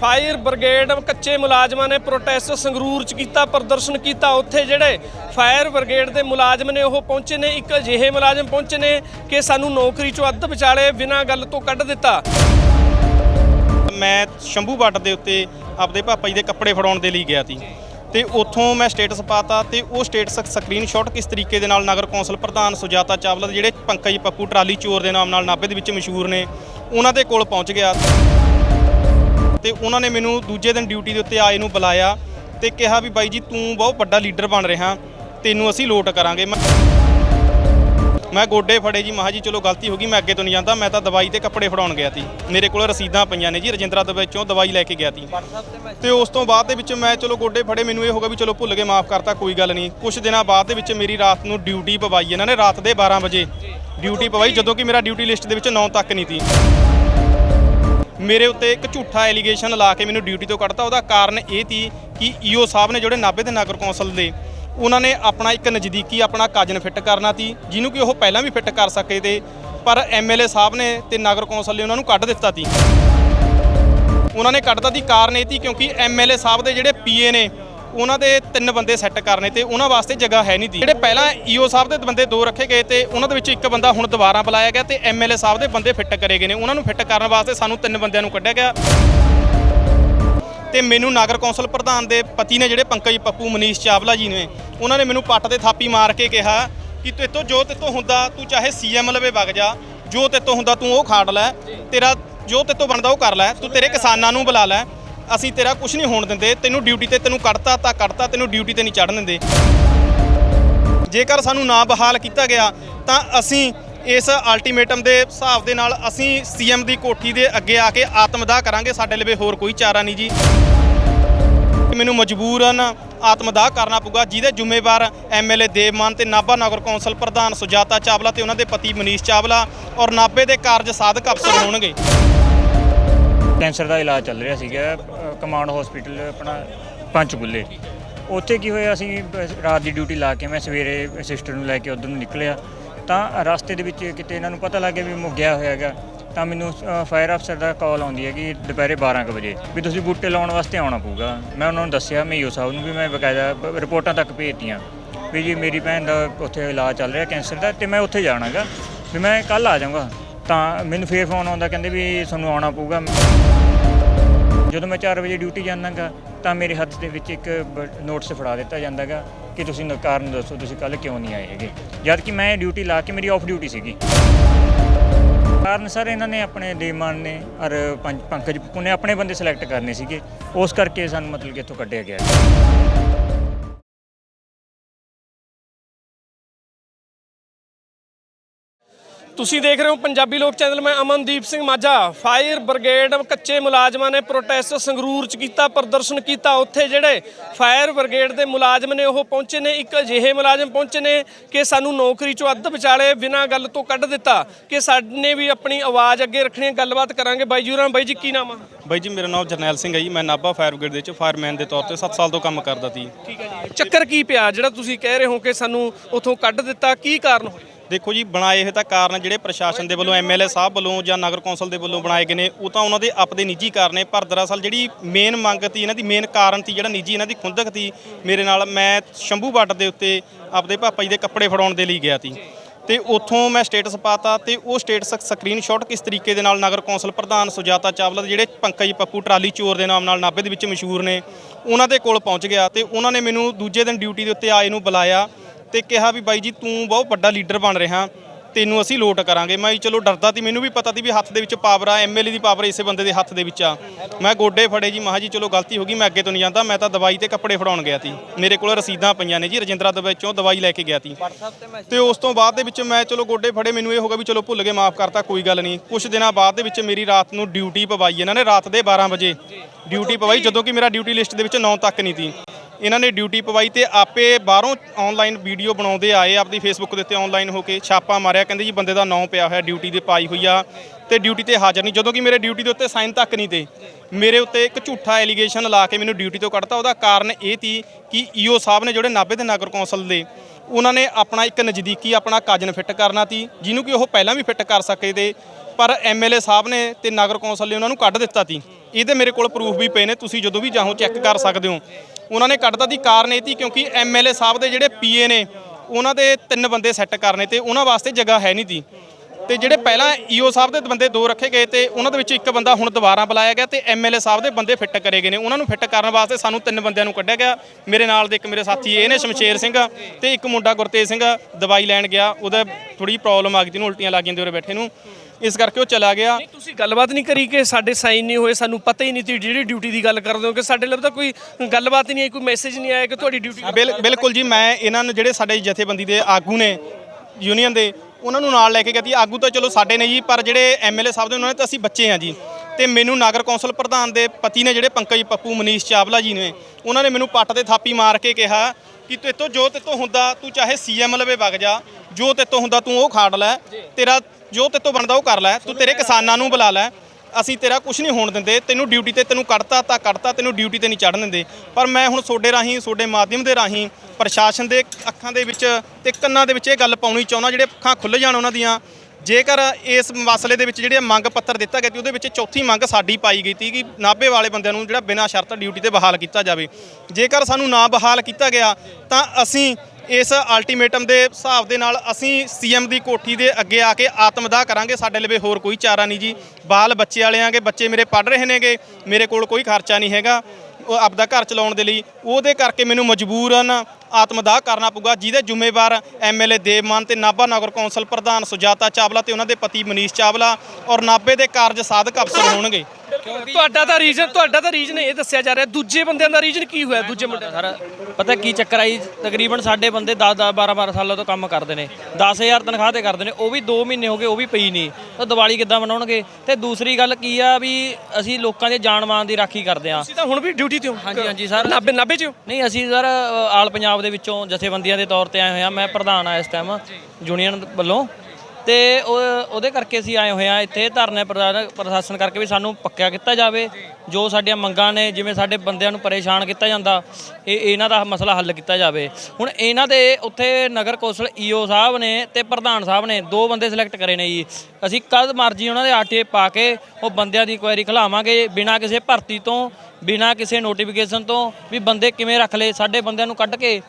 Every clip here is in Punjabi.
ਫਾਇਰ ਬ੍ਰਿਗੇਡ ਕੱਚੇ ਮੁਲਾਜ਼ਮਾਂ ਨੇ ਪ੍ਰੋਟੈਸਟ ਸੰਗਰੂਰ ਚ ਕੀਤਾ, ਪ੍ਰਦਰਸ਼ਨ ਕੀਤਾ। ਉੱਥੇ ਜਿਹੜੇ ਫਾਇਰ ਬ੍ਰਿਗੇਡ ਦੇ ਮੁਲਾਜ਼ਮ ਨੇ, ਉਹ ਪਹੁੰਚੇ ਨੇ, ਇੱਕ ਅਜਿਹੇ ਮੁਲਾਜ਼ਮ ਪਹੁੰਚੇ ਨੇ ਕਿ ਸਾਨੂੰ ਨੌਕਰੀ ਚੋਂ ਅੱਧ ਵਿਚਾਲੇ ਬਿਨਾਂ ਗੱਲ ਤੋਂ ਕੱਢ ਦਿੱਤਾ। ਮੈਂ ਸ਼ੰਭੂ ਬਾਰਡਰ ਦੇ ਉੱਤੇ ਆਪਦੇ ਪਾਪਾ ਜੀ ਦੇ ਕੱਪੜੇ ਫੜਾਉਣ ਦੇ ਲਈ ਗਿਆ ਸੀ। ਤੇ ਉੱਥੋਂ ਮੈਂ ਸਟੇਟਸ ਪਾਤਾ ਤੇ ਉਹ ਸਟੇਟਸ ਸਕਰੀਨਸ਼ਾਟ ਕਿਸ ਤਰੀਕੇ ਦੇ ਨਾਲ ਨਗਰ ਕੌਂਸਲ ਪ੍ਰਧਾਨ ਸੁਜਾਤਾ ਚਾਵਲਾ ਦੇ ਜਿਹੜੇ ਪੰਕਜ ਪੱਪੂ ਟਰਾਲੀ ਚੋਰ ਦੇ ਨਾਮ ਨਾਲ ਨਾਭੇ ਦੇ ਵਿੱਚ ਮਸ਼ਹੂਰ ਨੇ, ਉਹਨਾਂ ਦੇ ਕੋਲ ਪਹੁੰਚ ਗਿਆ। ਤੇ ਉਹਨਾਂ ਨੇ ਮੈਨੂੰ ਦੂਜੇ ਦਿਨ ਡਿਊਟੀ ਦੇ ਉੱਤੇ ਆਏ ਨੂੰ ਬੁਲਾਇਆ ਤੇ ਕਿਹਾ ਵੀ ਬਾਈ ਜੀ ਤੂੰ ਬਹੁਤ ਵੱਡਾ ਲੀਡਰ ਬਣ ਰਿਹਾ, ਤੈਨੂੰ ਅਸੀਂ ਲੋਟ ਕਰਾਂਗੇ। ਮੈਂ ਮੈਂ ਗੋਡੇ ਫੜੇ ਜੀ, ਮਹਾ ਜੀ ਚਲੋ ਗਲਤੀ ਹੋ ਗਈ, ਮੈਂ ਅੱਗੇ ਤੋਂ ਨਹੀਂ ਜਾਂਦਾ, ਮੈਂ ਤਾਂ ਦਵਾਈ ਤੇ ਕੱਪੜੇ ਫੜਾਉਣ ਗਿਆ ਸੀ। ਮੇਰੇ ਕੋਲ ਰਸੀਦਾਂ ਪਈਆਂ ਨੇ ਜੀ, ਰਜਿੰਦਰਾ ਦੇ ਵਿੱਚੋਂ ਦਵਾਈ ਲੈ ਕੇ ਗਿਆ ਸੀ। ਤੇ ਉਸ ਤੋਂ ਬਾਅਦ ਦੇ ਵਿੱਚ ਮੈਂ ਚਲੋ ਗੋਡੇ ਫੜੇ, ਮੈਨੂੰ ਇਹ ਹੋਗਾ ਵੀ ਚਲੋ ਭੁੱਲ ਕੇ ਮਾਫ ਕਰਤਾ, ਕੋਈ ਗੱਲ ਨਹੀਂ। ਕੁਝ ਦਿਨਾਂ ਬਾਅਦ ਦੇ ਵਿੱਚ ਮੇਰੀ ਰਾਤ ਨੂੰ ਡਿਊਟੀ ਪਵਾਈ ਇਹਨਾਂ ਨੇ, ਰਾਤ ਦੇ 12 ਵਜੇ। ਡਿਊਟੀ ਪਵਾਈ ਜਦੋਂ ਕਿ ਮੇਰਾ ਡਿਊਟੀ ਲਿਸਟ ਦੇ ਵਿੱਚ 9 ਤੱਕ ਨਹੀਂ ਸੀ। ਮੇਰੇ ਉੱਤੇ ਇੱਕ ਝੂਠਾ ਐਲੀਗੇਸ਼ਨ ਲਾ ਕੇ ਮੈਨੂੰ ਡਿਊਟੀ ਤੋਂ ਕੱਢਤਾ। ਉਹਦਾ ਕਾਰਨ ਇਹ ਸੀ ਕਿ ਈਓ ਸਾਹਿਬ ਨੇ ਜਿਹੜੇ ਨਾਭੇ ਦੇ ਨਗਰ ਕੌਂਸਲ ਦੇ, ਉਹਨਾਂ ਨੇ ਆਪਣਾ ਇੱਕ ਨਜ਼ਦੀਕੀ ਆਪਣਾ ਕਾਜਨ ਫਿੱਟ ਕਰਨਾ ਸੀ, ਜਿਹਨੂੰ ਕਿ ਉਹ ਪਹਿਲਾਂ ਵੀ ਫਿੱਟ ਕਰ ਸਕੇ ਤੇ, ਪਰ ਐਮਐਲਏ ਸਾਹਿਬ ਨੇ ਤੇ ਨਗਰ ਕੌਂਸਲ ਨੇ ਉਹਨਾਂ ਨੂੰ ਕੱਢ ਦਿੱਤਾ ਸੀ। ਉਹਨਾਂ ਨੇ ਕੱਢਤਾ ਦੀ ਕਾਰਨ ਇਹ ਸੀ ਕਿਉਂਕਿ ਐਮਐਲਏ ਸਾਹਿਬ ਦੇ ਜਿਹੜੇ ਪੀਏ ਨੇ ਉਹਨਾਂ ਦੇ ਤਿੰਨ ਬੰਦੇ ਸੈੱਟ ਕਰਨੇ ਤੇ ਉਹਨਾਂ ਵਾਸਤੇ ਜਗ੍ਹਾ ਹੈ ਨਹੀਂ ਦੀ। ਜਿਹੜੇ ਪਹਿਲਾਂ ਈਓ ਸਾਹਿਬ ਦੇ ਬੰਦੇ ਦੋ ਰੱਖੇ ਗਏ ਤੇ ਉਹਨਾਂ ਦੇ ਵਿੱਚ ਇੱਕ ਬੰਦਾ ਹੁਣ ਦੁਬਾਰਾ ਬੁਲਾਇਆ ਗਿਆ ਤੇ ਐਮਐਲਏ ਸਾਹਿਬ ਦੇ ਬੰਦੇ ਫਿੱਟ ਕਰੇ ਗਏ ਨੇ। ਉਹਨਾਂ ਨੂੰ ਫਿੱਟ ਕਰਨ ਵਾਸਤੇ ਸਾਨੂੰ ਤਿੰਨ ਬੰਦਿਆਂ ਨੂੰ ਕੱਢਿਆ ਗਿਆ। ਤੇ ਮੈਨੂੰ ਨਗਰ ਕੌਂਸਲ ਪ੍ਰਧਾਨ ਦੇ ਪਤੀ ਨੇ ਜਿਹੜੇ ਪੰਕਜ ਪੱਪੂ, ਮਨੀਸ਼ ਚਾਵਲਾ ਜੀ ਨੇ, ਉਹਨਾਂ ਨੇ ਮੈਨੂੰ ਪੱਟ ਤੇ ਥਾਪੀ ਮਾਰ ਕੇ ਕਿਹਾ ਕਿ ਤੇਤੋਂ ਜੋ ਤੇਤੋਂ ਹੁੰਦਾ, ਤੂੰ ਚਾਹੇ ਸੀਐਮ ਲਵੇ ਵਗ ਜਾ, ਜੋ ਤੇਤੋਂ ਹੁੰਦਾ ਤੂੰ ਉਹ ਖਾੜ ਲੈ, ਤੇਰਾ ਜੋ ਤੇਤੋਂ ਬਣਦਾ ਉਹ ਕਰ ਲੈ, ਤੂੰ ਤੇਰੇ ਕਿਸਾਨਾਂ ਨੂੰ ਬੁਲਾ ਲੈ। ਅਸੀਂ ਤੇਰਾ ਕੁਝ ਨਹੀਂ ਹੋਣ ਦਿੰਦੇ, ਤੈਨੂੰ ਡਿਊਟੀ ਤੇ ਤੈਨੂੰ ਕੱਢਤਾ ਤਾਂ ਕੱਢਤਾ, ਤੈਨੂੰ ਡਿਊਟੀ ਤੇ ਨਹੀਂ ਚੜ੍ਹਨ ਦਿੰਦੇ। ਜੇਕਰ ਸਾਨੂੰ ਨਾ ਬਹਾਲ ਕੀਤਾ ਗਿਆ, ਤਾਂ ਅਸੀਂ ਇਸ ਅਲਟੀਮੇਟਮ ਦੇ ਹਿਸਾਬ ਦੇ ਨਾਲ ਅਸੀਂ ਸੀਐਮ ਦੀ ਕੋਠੀ ਦੇ ਅੱਗੇ ਆ ਕੇ ਆਤਮਦਾਹ ਕਰਾਂਗੇ, ਸਾਡੇ ਲਈ ਹੋਰ ਕੋਈ ਚਾਰਾ ਨਹੀਂ ਜੀ। ਮੈਨੂੰ ਮਜਬੂਰਨ ਆਤਮਦਾਹ ਕਰਨਾ ਪਊਗਾ, ਜਿਹਦੇ ਜ਼ਿੰਮੇਵਾਰ ਐਮਐਲਏ ਦੇਵਮਾਨ ਤੇ ਨਾਭਾ ਨਗਰ ਕੌਂਸਲ ਪ੍ਰਧਾਨ ਸੁਜਾਤਾ ਚਾਵਲਾ ਤੇ ਉਹਨਾਂ ਦੇ ਪਤੀ ਮਨੀਸ਼ ਚਾਵਲਾ ਔਰ ਨਾਭੇ ਦੇ ਕਾਰਜ ਸਾਧਕ ਅਫਸਰ ਹੋਣਗੇ। ਕੈਂਸਰ ਦਾ ਇਲਾਜ ਚੱਲ ਰਿਹਾ ਸੀਗਾ ਅ, ਕਮਾਂਡ ਹਸਪੀਟਲ ਆਪਣਾ ਪੰਚਕੂਲੇ। ਉੱਥੇ ਕੀ ਹੋਇਆ ਅਸੀਂ ਬ- ਰਾਤ ਦੀ ਡਿਊਟੀ ਲਾ ਕੇ ਮੈਂ ਸਵੇਰੇ ਸਿਸਟਰ ਨੂੰ ਲੈ ਕੇ ਉਧਰ ਨੂੰ ਨਿਕਲਿਆ। ਤਾਂ ਰਸਤੇ ਦੇ ਵਿੱਚ ਕਿਤੇ ਇਹਨਾਂ ਨੂੰ ਪਤਾ ਲੱਗ ਗਿਆ ਵੀ ਮੈਂ ਗਿਆ ਹੋਇਆ ਹੈਗਾ ਤਾਂ ਮੈਨੂੰ ਫਾਇਰ ਅਫਸਰ ਦਾ ਕਾਲ ਆਉਂਦੀ ਹੈ ਕਿ ਦੁਪਹਿਰੇ 12 ਕੁ ਵਜੇ ਵੀ ਤੁਸੀਂ ਬੂਟੇ ਲਾਉਣ ਵਾਸਤੇ ਆਉਣਾ ਪਊਗਾ। ਮੈਂ ਉਹਨਾਂ ਨੂੰ ਦੱਸਿਆ ਮਈਓ ਸਾਹਿਬ ਨੂੰ ਵੀ ਮੈਂ ਬਕਾਇਦਾ ਬ- ਰਿਪੋਰਟਾਂ ਤੱਕ ਭੇਜਤੀਆਂ ਵੀ ਜੀ ਮੇਰੀ ਭੈਣ ਦਾ ਉੱਥੇ ਇਲਾਜ ਚੱਲ ਰਿਹਾ ਕੈਂਸਰ ਦਾ ਤੇ ਮੈਂ ਉੱਥੇ ਜਾਣਾਗਾ ਵੀ ਮੈਂ ਕੱਲ ਆ ਜਾਊਂਗਾ। ਤਾਂ ਮੈਨੂੰ ਫੇਰ ਫੋਨ ਆਉਂਦਾ, ਕਹਿੰਦੇ ਵੀ ਤੁਹਾਨੂੰ ਆਉਣਾ ਪਊਗਾ। ਜਦੋਂ ਮੈਂ 4 ਵਜੇ ਡਿਊਟੀ ਜਾਂਦਾਗਾ, ਤਾਂ ਮੇਰੇ ਹੱਥ ਦੇ ਵਿੱਚ ਇੱਕ ਨੋਟਿਸ ਫੜਾ ਦਿੱਤਾ ਜਾਂਦਾਗਾ ਕਿ ਤੁਸੀਂ ਕਾਰਨ ਦੱਸੋ, ਤੁਸੀਂ ਕੱਲ ਕਿਉਂ ਨਹੀਂ ਆਏ ਹੈਗੇ। ਜਦ ਕਿ ਮੈਂ ਡਿਊਟੀ ਲਾ ਕੇ ਮੇਰੀ ਆਫ ਡਿਊਟੀ ਸੀਗੀ। ਕਾਰਨ ਸਰ ਇਹਨਾਂ ਨੇ ਆਪਣੇ ਦੇਮਾਨ ਨੇ ਔਰ ਪੰਜ- ਪੰਕਜ ਪੱਪੂ ਨੇ ਆਪਣੇ ਬੰਦੇ ਸਿਲੈਕਟ ਕਰਨੇ ਸੀਗੇ। ਉਸ ਕਰਕੇ ਸਾਨੂੰ ਮਤਲਬ ਕਿ ਇੱਥੋਂ ਕੱਢਿਆ ਗਿਆ। ਤੁਸੀਂ ਦੇਖ ਰਹੇ ਹੋ ਪੰਜਾਬੀ ਲੋਕ ਚੈਨਲ ਮੈਂ ਅਮਨਦੀਪ ਸਿੰਘ ਮਾਝਾ। ਫਾਇਰ ਬ੍ਰਿਗੇਡ ਕੱਚੇ ਮੁਲਾਜ਼ਮਾਂ ਨੇ ਪ੍ਰੋਟੈਸਟ ਸੰਗਰੂਰ ਚ ਕੀਤਾ ਪ੍ਰਦਰਸ਼ਨ ਕੀਤਾ। ਉੱਥੇ ਜਿਹੜੇ ਫਾਇਰ ਬ੍ਰਿਗੇਡ ਦੇ ਮੁਲਾਜ਼ਮ ਨੇ ਉਹ ਪਹੁੰਚੇ ਨੇ ਇੱਕ ਅਜਿਹੇ ਮੁਲਾਜ਼ਮ ਪਹੁੰਚੇ ਨੇ ਕਿ ਸਾਨੂੰ ਨੌਕਰੀ ਚੋਂ ਅੱਧ ਵਿਚਾਲੇ ਬਿਨਾਂ ਗੱਲ ਤੋਂ ਕੱਢ ਦਿੱਤਾ ਕਿ ਸਾਡਨੇ ਵੀ ਆਪਣੀ ਆਵਾਜ਼ ਅੱਗੇ ਰੱਖਣੀ ਹੈ ਗੱਲਬਾਤ ਕਰਾਂਗੇ। ਬਾਈ ਜੂਰਾਂ ਬਾਈ ਜੀ ਕੀ ਨਾਮ ਆ? ਬਾਈ ਜੀ ਮੇਰਾ ਨਾਮ ਜਰਨੈਲ ਸਿੰਘ ਹੈ ਜੀ। ਮੈਂ ਨਾਭਾ ਫਾਇਰ ਬ੍ਰਿਗੇਡ ਦੇ ਵਿੱਚ ਫਾਇਰਮੈਨ ਦੇ ਤੌਰ ਤੇ 7 ਸਾਲ ਤੋਂ ਕੰਮ ਕਰਦਾ ਸੀ। ਠੀਕ ਹੈ ਜੀ। ਚੱਕਰ ਕੀ ਪਿਆ ਜਿਹੜਾ ਤੁਸੀਂ ਕਹਿ ਰਹੇ ਹੋ ਕਿ ਸਾਨੂੰ ਉਥੋਂ ਕੱਢ ਦਿੱਤਾ? ਕੀ ਕਾਰਨ ਹੋਇਆ? ਦੇਖੋ ਜੀ, ਬਣਾਏ ਹੋਏ ਤਾਂ ਕਾਰਨ ਜਿਹੜੇ ਪ੍ਰਸ਼ਾਸਨ ਦੇ ਵੱਲੋਂ ਐਮਐਲਏ ਸਾਹਿਬ ਵੱਲੋਂ ਜਾਂ ਨਗਰ ਕੌਂਸਲ ਦੇ ਵੱਲੋਂ ਬਣਾਏ ਗਏ ਨੇ, ਉਹ ਤਾਂ ਉਹਨਾਂ ਦੇ ਆਪਦੇ ਨਿੱਜੀ ਕਾਰਨ ਨੇ, ਪਰ ਦਰਅਸਲ ਜਿਹੜੀ ਮੇਨ ਮੰਗ ਤੀ, ਇਹਨਾਂ ਦੀ ਮੇਨ ਕਾਰਨ ਤੀ, ਜਿਹੜਾ ਨਿੱਜੀ ਇਹਨਾਂ ਦੀ ਖੁੰਦਕ ਤੀ, ਮੇਰੇ ਨਾਲ ਮੈਂ ਸ਼ੰਭੂ ਬਾਰਡਰ ਦੇ ਉੱਤੇ ਆਪਦੇ ਪਾਪਾ ਜੀ ਦੇ ਕੱਪੜੇ ਫੜਾਉਣ ਦੇ ਲਈ ਗਿਆ ਸੀ ਤੇ ਉੱਥੋਂ ਮੈਂ ਸਟੇਟਸ ਪਾਤਾ ਤੇ ਉਹ ਸਟੇਟਸ ਸਕਰੀਨਸ਼ਾਟ ਕਿਸ ਤਰੀਕੇ ਦੇ ਨਾਲ ਨਗਰ ਕੌਂਸਲ ਪ੍ਰਧਾਨ ਸੁਜਾਤਾ ਚਾਵਲਾ ਦੇ ਜਿਹੜੇ ਪੰਕਜ ਪੱਪੂ ਟਰਾਲੀ ਚੋਰ ਦੇ ਨਾਮ ਨਾਲ ਨਾਭੇ ਦੇ ਵਿੱਚ ਮਸ਼ਹੂਰ ਨੇ, ਉਹਨਾਂ ਦੇ ਕੋਲ ਪਹੁੰਚ ਗਿਆ ਤੇ ਉਹਨਾਂ ਨੇ ਮੈਨੂੰ ਦੂਜੇ ਦਿਨ ਡਿਊਟੀ ਦੇ ਉੱਤੇ ਆਏ ਨੂੰ ਬੁਲਾਇਆ। ਤੇ ਕਿਹਾ ਵੀ ਬਾਈ ਜੀ ਤੂੰ ਬਹੁਤ ਵੱਡਾ ਲੀਡਰ ਬਣ ਰਿਹਾ, ਤੈਨੂੰ ਅਸੀਂ ਲੋਟ ਕਰਾਂਗੇ। ਮੈਂ ਚਲੋ ਡਰਦਾ ਤੀ, ਮੈਨੂੰ ਵੀ ਪਤਾ ਸੀ ਵੀ ਹੱਥ ਦੇ ਵਿੱਚ ਪਾਵਰ ਆ ਐਮਐਲਏ ਦੀ ਪਾਵਰ ਇਸੇ ਬੰਦੇ ਦੇ ਹੱਥ ਦੇ ਵਿੱਚ ਆ। ਮੈਂ ਗੋਡੇ ਫੜੇ ਜੀ ਮਹਾ ਜੀ ਚਲੋ ਗਲਤੀ ਹੋ ਗਈ, ਮੈਂ ਅੱਗੇ ਤੋਂ ਨਹੀਂ ਜਾਂਦਾ, ਮੈਂ ਤਾਂ ਦਵਾਈ ਤੇ ਕੱਪੜੇ ਫੜਾਉਣ ਗਿਆ ਸੀ ਮੇਰੇ ਕੋਲ ਰਸੀਦਾਂ ਪਈਆਂ ਨੇ ਜੀ, ਰਜਿੰਦਰਾ ਦੇ ਵਿੱਚੋਂ ਦਵਾਈ ਲੈ ਕੇ ਗਿਆ ਸੀ ਤੇ ਉਸ ਤੋਂ ਬਾਅਦ ਦੇ ਵਿੱਚ ਮੈਂ ਚਲੋ ਗੋਡੇ ਫੜੇ, ਮੈਨੂੰ ਇਹ ਹੋਗਾ ਵੀ ਚਲੋ ਭੁੱਲ ਕੇ ਮਾਫ ਕਰਤਾ, ਕੋਈ ਗੱਲ ਨਹੀਂ। ਕੁਝ ਦਿਨਾਂ ਬਾਅਦ ਦੇ ਵਿੱਚ ਮੇਰੀ ਰਾਤ ਨੂੰ ਡਿਊਟੀ ਪਵਾਈ ਇਹਨਾਂ ਨੇ, ਰਾਤ ਦੇ 12 ਵਜੇ। ਡਿਊਟੀ ਪਵਾਈ ਜਦੋਂ ਕਿ ਮੇਰਾ ਡਿਊਟੀ ਲਿਸਟ ਦੇ ਵਿੱਚ 9 ਤੱਕ ਨਹੀਂ ਤੀ। ਇਹਨਾਂ ਨੇ ਡਿਊਟੀ ਪਵਾਈ ਤੇ ਆਪੇ ਬਾਹਰੋਂ ਆਨਲਾਈਨ ਵੀਡੀਓ ਬਣਾਉਂਦੇ ਆਏ, ਆਪਦੀ ਫੇਸਬੁੱਕ ਦੇ ਉੱਤੇ ਆਨਲਾਈਨ ਹੋ ਕੇ ਛਾਪਾ ਮਾਰਿਆ। ਕਹਿੰਦੇ ਜੀ ਬੰਦੇ ਦਾ ਨਾਂ ਪਿਆ ਹੋਇਆ, ਡਿਊਟੀ ਤੇ ਪਾਈ ਹੋਈ ਆ ਤੇ ਡਿਊਟੀ ਤੇ ਹਾਜ਼ਰ ਨਹੀਂ। ਜਦੋਂ ਕਿ ਮੇਰੇ ਡਿਊਟੀ ਦੇ ਉੱਤੇ ਸਾਈਨ ਤੱਕ ਨਹੀਂ ਤੇ। ਮੇਰੇ ਉੱਤੇ ਇੱਕ ਝੂਠਾ ਐਲੀਗੇਸ਼ਨ ਲਾ ਕੇ ਮੈਨੂੰ ਡਿਊਟੀ ਤੋਂ ਕੱਢਤਾ। ਉਹਦਾ ਕਾਰਨ ਇਹ ਸੀ ਕਿ ਈਓ ਸਾਹਿਬ ਨੇ ਜਿਹੜੇ ਨਾਭੇ ਦੇ ਨਗਰ ਕੌਂਸਲ ਦੇ, ਉਹਨਾਂ ਨੇ ਆਪਣਾ ਇੱਕ ਨਜ਼ਦੀਕੀ ਆਪਣਾ ਕਾਜਨ ਫਿੱਟ ਕਰਨਾ ਸੀ, ਜਿਹਨੂੰ ਕਿ ਉਹ ਪਹਿਲਾਂ ਵੀ ਫਿੱਟ ਕਰ ਸਕੇ ਤੇ, ਪਰ ਐਮਐਲਏ ਸਾਹਿਬ ਨੇ ਤੇ ਨਗਰ ਕੌਂਸਲ ਨੇ ਉਹਨਾਂ ਨੂੰ ਕੱਢ ਦਿੱਤਾ ਸੀ। ਇਹਦੇ ਮੇਰੇ ਕੋਲ ਪ੍ਰੂਫ ਵੀ ਪਏ ਨੇ, ਤੁਸੀਂ ਜਦੋਂ ਵੀ ਚਾਹੋ ਚੈੱਕ ਕਰ ਸਕਦੇ ਹੋ। ਉਹਨਾਂ ਨੇ ਕੱਢਤਾ ਦੀ ਕਾਰਨ ਇਹ ਸੀ ਕਿਉਂਕਿ ਐਮਐਲਏ ਸਾਹਿਬ ਦੇ ਜਿਹੜੇ ਪੀਏ ਨੇ, ਉਹਨਾਂ ਦੇ ਤਿੰਨ ਬੰਦੇ ਸੈੱਟ ਕਰਨੇ ਤੇ ਉਹਨਾਂ ਵਾਸਤੇ ਜਗ੍ਹਾ ਹੈ ਨਹੀਂ ਤੀ ਤੇ ਜਿਹੜੇ ਪਹਿਲਾਂ ਈਓ ਸਾਹਿਬ ਦੇ ਬੰਦੇ ਦੋ ਰੱਖੇ ਗਏ ਤੇ ਉਹਨਾਂ ਦੇ ਵਿੱਚ ਇੱਕ ਬੰਦਾ ਹੁਣ ਦੁਬਾਰਾ ਬੁਲਾਇਆ ਗਿਆ ਤੇ ਐਮਐਲਏ ਸਾਹਿਬ ਦੇ ਬੰਦੇ ਫਿੱਟ ਕਰੇ ਗਏ ਨੇ। ਉਹਨਾਂ ਨੂੰ ਫਿੱਟ ਕਰਨ ਵਾਸਤੇ ਸਾਨੂੰ ਤਿੰਨ ਬੰਦਿਆਂ ਨੂੰ ਕੱਢਿਆ ਗਿਆ। ਮੇਰੇ ਨਾਲ ਦੇ ਇੱਕ ਮੇਰੇ ਸਾਥੀ ਇਹ ਨੇ, ਸ਼ਮਸ਼ੇਰ ਸਿੰਘ ਤੇ ਇੱਕ ਮੁੰਡਾ ਗੁਰਤੇਜ ਸਿੰਘ, ਦਵਾਈ ਲੈਣ ਗਿਆ। ਉਹਦਾ ਥੋੜੀ ਪ੍ਰੋਬਲਮ ਆ ਗਈ ਤੀ ਉਲਟੀਆਂ ਲੱਗ ਜਾਂਦੀਆਂ ਉਰੇ ਬੈਠੇ ਨੂੰ। ਇਸ ਕਰਕੇ ਉਹ ਚਲਾ ਗਿਆ। ਨਹੀਂ ਤੁਸੀਂ ਗੱਲਬਾਤ ਨਹੀਂ ਕਰੀ ਕਿ ਸਾਡੇ ਸਾਈਨ ਨਹੀਂ ਹੋਏ ਸਾਨੂੰ ਪਤਾ ਹੀ ਨਹੀਂ ਸੀ ਜਿਹੜੀ ਡਿਊਟੀ ਦੀ ਗੱਲ ਕਰਦੇ ਹੋ ਕਿ ਸਾਡੇ ਲਈ ਤਾਂ ਕੋਈ ਗੱਲਬਾਤ ਹੀ ਨਹੀਂ ਆਈ ਕੋਈ ਮੈਸੇਜ ਨਹੀਂ ਆਇਆ ਕਿ ਤੁਹਾਡੀ ਡਿਊਟੀ ਬਿਲ ਬਿਲਕੁਲ ਜੀ ਮੈਂ ਇਹਨਾਂ ਨੂੰ ਜਿਹੜੇ ਸਾਡੇ ਜਥੇਬੰਦੀ ਦੇ ਆਗੂ ਨੇ ਯੂਨੀਅਨ ਦੇ ਉਹਨਾਂ ਨੂੰ ਨਾਲ ਲੈ ਕੇ ਗਿਆ ਸੀ ਆਗੂ ਤਾਂ ਚਲੋ ਸਾਡੇ ਨੇ ਜੀ ਪਰ ਜਿਹੜੇ ਐਮਐਲਏ ਸਾਹਿਬ ਦੇ ਉਹਨਾਂ ਨੇ ਤਾਂ ਅਸੀਂ ਬੱਚੇ ਆ ਜੀ। ਤੇ ਮੈਨੂੰ ਨਗਰ ਕੌਂਸਲ ਪ੍ਰਧਾਨ ਦੇ ਪਤੀ ਨੇ ਜਿਹੜੇ ਪੰਕਜ ਪੱਪੂ ਮਨੀਸ਼ ਚਾਵਲਾ ਜੀ ਨੇ, ਉਹਨਾਂ ਨੇ ਮੈਨੂੰ ਪੱਟ ਤੇ ਥਾਪੀ ਮਾਰ ਕੇ ਕਿਹਾ ਕਿ ਤੇਤੋਂ ਜੋ ਤੇਤੋਂ ਹੁੰਦਾ, ਤੂੰ ਚਾਹੇ ਸੀਐਮ ਲਵੇ ਵਗ ਜਾ, ਜੋ ਤੇਤੋਂ ਹੁੰਦਾ ਤੂੰ ਉਹ ਖਾੜ ਲੈ, ਤੇਰਾ ਜੋ ਤੇਤੋਂ ਬਣਦਾ ਉਹ ਕਰ ਲੈ, ਤੂੰ ਤੇਰੇ ਕਿਸਾਨਾਂ ਨੂੰ ਬੁਲਾ ਲੈ, ਅਸੀਂ ਤੇਰਾ ਕੁਝ ਨਹੀਂ ਹੋਣ ਦਿੰਦੇ, ਤੈਨੂੰ ਡਿਊਟੀ ਤੇ ਤੈਨੂੰ ਕੱਢਤਾ ਤਾਂ ਕੱਢਤਾ, ਤੈਨੂੰ ਡਿਊਟੀ ਤੇ ਨਹੀਂ ਚੜਨ ਦਿੰਦੇ। ਪਰ ਮੈਂ ਹੁਣ ਤੁਹਾਡੇ ਰਾਹੀਂ, ਤੁਹਾਡੇ ਮਾਧਿਅਮ ਦੇ ਰਾਹੀਂ, ਪ੍ਰਸ਼ਾਸਨ ਦੇ ਅੱਖਾਂ ਦੇ ਵਿੱਚ ਤੇ ਕੰਨਾਂ ਦੇ ਵਿੱਚ ਇਹ ਗੱਲ ਪਾਉਣੀ ਚਾਹੁੰਦਾ, ਜਿਹੜੇ ਅੱਖਾਂ ਖੁੱਲ ਜਾਣ ਉਹਨਾਂ ਦੀਆਂ ਜੇਕਰ ਇਸ ਮਸਲੇ ਦੇ ਵਿੱਚ ਜਿਹੜੇ ਮੰਗ ਪੱਤਰ ਦਿੱਤਾ ਗਿਆ ਸੀ, ਉਹਦੇ ਵਿੱਚ ਚੌਥੀ ਮੰਗ ਸਾਡੀ ਪਾਈ ਗਈ ਸੀ ਕਿ ਨਾਭੇ ਵਾਲੇ ਬੰਦਿਆਂ ਨੂੰ ਜਿਹੜਾ ਬਿਨਾਂ ਸ਼ਰਤ ਡਿਊਟੀ ਤੇ ਬਹਾਲ ਕੀਤਾ ਜਾਵੇ। ਜੇਕਰ ਸਾਨੂੰ ਨਾ ਬਹਾਲ ਕੀਤਾ ਗਿਆ, ਤਾਂ ਅਸੀਂ ਇਸ ਅਲਟੀਮੇਟਮ ਦੇ ਹਿਸਾਬ ਦੇ ਨਾਲ ਅਸੀਂ ਸੀਐਮ ਦੀ ਕੋਠੀ ਦੇ ਅੱਗੇ ਆ ਕੇ ਆਤਮਦਾਹ ਕਰਾਂਗੇ, ਸਾਡੇ ਲਈ ਹੋਰ ਕੋਈ ਚਾਰਾ ਨਹੀਂ ਜੀ। ਬਾਲ ਬੱਚੇ ਵਾਲਿਆਂਗੇ ਬੱਚੇ ਮੇਰੇ ਪੜ੍ਹ ਰਹੇ ਨੇਗੇ, ਮੇਰੇ ਕੋਲ ਕੋਈ ਖਰਚਾ ਨਹੀਂ ਹੈਗਾ। ਉਹ ਆਪਦਾ ਘਰ ਚਲਾਉਣ ਦੇ ਲਈ, ਉਹਦੇ ਕਰਕੇ ਮੈਨੂੰ ਮਜਬੂਰਨ ਆਤਮਦਾਹ ਕਰਨਾ ਪਊਗਾ, ਜਿਹਦੇ ਜ਼ਿੰਮੇਵਾਰ ਐਮਐਲਏ ਦੇਵਮਾਨ ਤੇ ਨਾਭਾ ਨਗਰ ਕੌਂਸਲ ਪ੍ਰਧਾਨ ਸੁਜਾਤਾ ਚਾਵਲਾ ਤੇ ਉਹਨਾਂ ਦੇ ਪਤੀ ਮਨੀਸ਼ ਚਾਵਲਾ ਔਰ ਨਾਭੇ ਦੇ ਕਾਰਜ ਸਾਧਕ ਅਫਸਰ ਹੋਣਗੇ। ਤੁਹਾਡਾ ਤਾਂ ਰੀਜਨ ਤੁਹਾਡਾ ਤਾਂ ਰੀਜਨ ਇਹ ਦੱਸਿਆ ਜਾ ਰਿਹਾ ਦੂਜੇ ਬੰਦਿਆਂ ਦਾ ਰੀਜਨ ਕੀ ਹੋਇਆ ਦੂਜੇ ਮੁੰਡਿਆਂ ਦਾ? ਸਰ ਪਤਾ ਕੀ ਚੱਕਰ ਆਈ ਤਕਰੀਬਨ ਸਾਡੇ ਬੰਦੇ 10 10 12 12 ਸਾਲਾਂ ਤੋਂ ਕੰਮ ਕਰਦੇ ਨੇ 10000 ਤਨਖਾਹ ਤੇ ਕਰਦੇ ਨੇ ਉਹ ਵੀ 2 ਮਹੀਨੇ ਹੋ ਗਏ ਉਹ ਵੀ ਪਈ ਨਹੀਂ। ਤਾਂ ਦੀਵਾਲੀ ਕਿੱਦਾਂ ਮਨਾਉਣਗੇ? ਤੇ ਦੂਸਰੀ ਗੱਲ ਕੀ ਆ ਵੀ ਅਸੀਂ ਲੋਕਾਂ ਦੇ ਜਾਨ ਮਾਨ ਦੀ ਰਾਖੀ ਕਰਦੇ ਆ ਤੁਸੀਂ ਤਾਂ ਹੁਣ ਵੀ ਡਿਊਟੀ ਤੇ ਹੋ। ਹਾਂਜੀ ਹਾਂਜੀ ਸਰ। ਨਾਭੇ ਨਾਭੇ ਚ ਹੋ? ਨਹੀਂ ਅਸੀਂ ਸਰ ਅ, ਆਲ ਪੰਜਾਬ ਦੇ ਵਿੱਚੋਂ ਜਥੇਬੰਦੀਆਂ ਦੇ ਤੌਰ ਤੇ ਆਏ ਹੋਏ ਆ ਮੈਂ ਪ੍ਰਧਾਨ ਆ ਇਸ ਟਾਈਮ ਯੂਨੀਅਨ ਵੱਲੋਂ। ਤੇ ਉਹ- ਉਹਦੇ ਕਰਕੇ ਅਸੀਂ ਆਏ ਹੋਏ ਆ ਇੱਥੇ, ਧਰਨੇ ਪ੍ਰਸ਼ਾਸਨ ਕਰਕੇ ਵੀ ਸਾਨੂੰ ਪੱਕਿਆ ਕੀਤਾ ਜਾਵੇ। ਜੋ ਸਾਡੀਆਂ ਮੰਗਾਂ ਨੇ, ਜਿਵੇਂ ਸਾਡੇ ਬੰਦਿਆਂ ਨੂੰ ਪਰੇਸ਼ਾਨ ਕੀਤਾ ਜਾਂਦਾ, ਇਹ ਇਹਨਾਂ ਦਾ ਮਸਲਾ ਹੱਲ ਕੀਤਾ ਜਾਵੇ। ਹੁਣ ਇਹਨਾਂ ਦੇ ਉੱਥੇ ਨਗਰ ਕੌਂਸਲ ਈਓ ਸਾਹਿਬ ਨੇ ਤੇ ਪ੍ਰਧਾਨ ਸਾਹਿਬ ਨੇ, ਦੋ ਬੰਦੇ ਸਿਲੈਕਟ ਕਰੇ ਨੇ ਜੀ। ਅਸੀਂ ਕਦ ਮਰਜ਼ੀ ਉਹਨਾਂ ਦੇ ਆਰਟੀਏ ਪਾ ਕੇ, ਉਹ ਬੰਦਿਆਂ ਦੀ ਕੁਐਰੀ ਖਿਲਾਵਾਂਗੇ, ਬਿਨਾਂ ਕਿਸੇ ਭਰਤੀ ਤੋਂ, ਬਿਨਾਂ ਕਿਸੇ ਨੋਟੀਫਿਕੇਸ਼ਨ ਤੋਂ, ਵੀ ਬੰਦੇ ਕਿਵੇਂ ਰੱਖ ਲਏ, ਸਾਡੇ ਬੰਦਿਆਂ ਨੂੰ ਕੱਢ ਕੇ।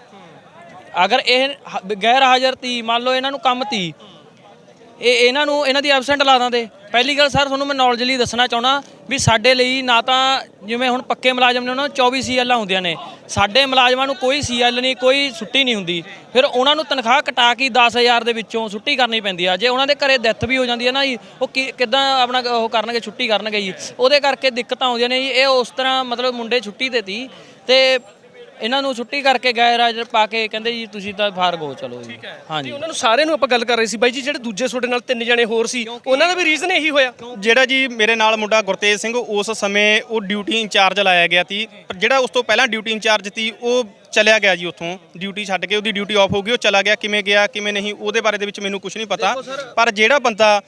ਅਗਰ ਇਹ ਗੈਰ ਹਾਜ਼ਰ ਤੀ ਮੰਨ ਲਓ ਇਹਨਾਂ ਨੂੰ ਕੰਮ ਤੀ ਇਹ ਇਹਨਾਂ ਨੂੰ ਇਹਨਾਂ ਦੀ ਐਬਸੈਂਟ ਲਾ ਦਾਂਦੇ ਪਹਿਲੀ ਗੱਲ ਸਰ ਤੁਹਾਨੂੰ ਮੈਂ ਨੌਲੇਜ ਲਈ ਦੱਸਣਾ ਚਾਹਣਾ ਵੀ ਸਾਡੇ ਲਈ ਨਾ ਤਾਂ ਜਿਵੇਂ ਹੁਣ ਪੱਕੇ ਮੁਲਾਜ਼ਮ ਨੇ ਉਹਨਾਂ ਨੂੰ 24 ਸੀਐਲਾਂ ਹੁੰਦੀਆਂ ਨੇ। ਸਾਡੇ ਮੁਲਾਜ਼ਮਾਂ ਨੂੰ ਕੋਈ ਸੀਐਲ ਨਹੀਂ, ਕੋਈ ਛੁੱਟੀ ਨਹੀਂ ਹੁੰਦੀ। ਫਿਰ ਉਹਨਾਂ ਨੂੰ ਤਨਖਾਹ ਕਟਾ ਕੇ 10000 ਦੇ ਵਿੱਚੋਂ ਛੁੱਟੀ ਕਰਨੀ ਪੈਂਦੀ ਆ। ਜੇ ਉਹਨਾਂ ਦੇ ਘਰੇ ਡੈਥ ਵੀ ਹੋ ਜਾਂਦੀ ਹੈ ਨਾ ਜੀ, ਉਹ ਕਿ- ਕਿੱਦਾਂ ਆਪਣਾ ਉਹ ਕਰਨਗੇ, ਛੁੱਟੀ ਕਰਨਗੇ ਜੀ। ਉਹਦੇ ਕਰਕੇ ਦਿੱਕਤਾਂ ਆਉਂਦੀਆਂ ਨੇ ਜੀ। ਇਹ ਉਸ ਤਰ੍ਹਾਂ ਮਤਲਬ ਮੁੰਡੇ ਛੁੱਟੀ ਤੇ ਤੀ ਤੇ ਇਹਨਾਂ ਨੂੰ ਛੁੱਟੀ ਕਰਕੇ ਗੈਰ ਹਾਜ਼ਰ ਪਾ ਕੇ ਕਹਿੰਦੇ ਜੀ ਤੁਸੀਂ ਤਾਂ ਫਾਰਗ ਹੋ ਚਲੋ ਜੀ। ਹਾਂਜੀ। ਉਹਨਾਂ ਨੂੰ ਸਾਰਿਆਂ ਨੂੰ ਆਪਾਂ ਗੱਲ ਕਰ ਰਹੇ ਸੀ। ਬਾਈ ਜੀ ਜਿਹੜੇ ਦੂਜੇ ਤੁਹਾਡੇ ਨਾਲ ਤਿੰਨ ਜਣੇ ਹੋਰ ਸੀ ਉਹਨਾਂ ਦਾ ਵੀ ਰੀਜ਼ਨ ਇਹੀ ਹੋਇਆ। ਜਿਹੜਾ ਜੀ ਮੇਰੇ ਨਾਲ ਮੁੰਡਾ ਗੁਰਤੇਜ ਸਿੰਘ ਉਸ ਸਮੇਂ ਉਹ ਡਿਊਟੀ ਇੰਚਾਰਜ ਲਾਇਆ ਗਿਆ ਸੀ। ਪਰ ਜਿਹੜਾ ਉਸ ਤੋਂ ਪਹਿਲਾਂ ਡਿਊਟੀ ਇੰਚਾਰਜ ਸੀ ਉਹ ਚਲਿਆ ਗਿਆ ਜੀ ਉੱਥੋਂ। ਡਿਊਟੀ ਛੱਡ ਕੇ ਉਹਦੀ ਡਿਊਟੀ ਆਫ ਹੋ ਗਈ ਉਹ ਚਲਾ ਗਿਆ। ਕਿਵੇਂ ਗਿਆ ਕਿਵੇਂ ਨਹੀਂ ਉਹਦੇ ਬਾਰੇ ਦੇ ਵਿੱਚ ਮੈਨੂੰ ਕੁਝ ਨਹੀਂ ਪਤਾ। ਪਰ ਜਿਹੜਾ ਬੰਦਾ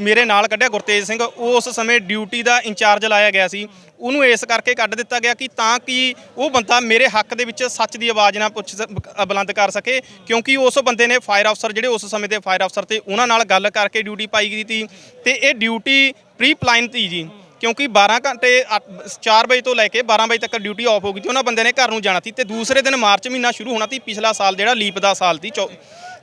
ਮੇਰੇ ਨਾਲ ਕੱਢਿਆ ਗੁਰਤੇਜ ਸਿੰਘ ਉਹ ਉਸ ਸਮੇਂ ਡਿਊਟੀ ਦਾ ਇੰਚਾਰਜ ਲਾਇਆ ਗਿਆ ਸੀ। ਉਹਨੂੰ ਇਸ ਕਰਕੇ ਕੱਢ ਦਿੱਤਾ ਗਿਆ ਕਿ ਤਾਂ ਕਿ ਉਹ ਬੰਦਾ ਮੇਰੇ ਹੱਕ ਦੇ ਵਿੱਚ ਸੱਚ ਦੀ ਆਵਾਜ਼ ਨਾ ਪੁੱਛ ਸ- ਬੁਲੰਦ ਕਰ ਸਕੇ। ਕਿਉਂਕਿ ਉਸ ਬੰਦੇ ਨੇ ਫਾਇਰ ਅਫਸਰ ਜਿਹੜੇ ਉਸ ਸਮੇਂ ਦੇ ਫਾਇਰ ਅਫਸਰ ਤੇ ਉਹਨਾਂ ਨਾਲ ਗੱਲ ਕਰਕੇ ਡਿਊਟੀ ਪਾਈ ਗਈ ਸੀ। ਤੇ ਇਹ ਡਿਊਟੀ ਪ੍ਰੀ ਪਲਾਨ ਸੀ ਜੀ। ਕਿਉਂਕਿ 12 ਘੰਟੇ 4 ਵਜੇ ਤੋਂ ਲੈ ਕੇ 12 ਵਜੇ ਤੱਕ ਡਿਊਟੀ ਆਫ ਹੋ ਗਈ ਸੀ। ਉਹਨਾਂ ਬੰਦੇ ਨੇ ਘਰ ਨੂੰ ਜਾਣਾ ਸੀ ਤੇ ਦੂਸਰੇ ਦਿਨ ਮਾਰਚ ਮਹੀਨਾ ਸ਼ੁਰੂ ਹੋਣਾ ਸੀ। ਪਿਛਲਾ ਸਾਲ ਜਿਹੜਾ ਲੀਪ ਦਾ ਸਾਲ ਸੀ, ਚੌ-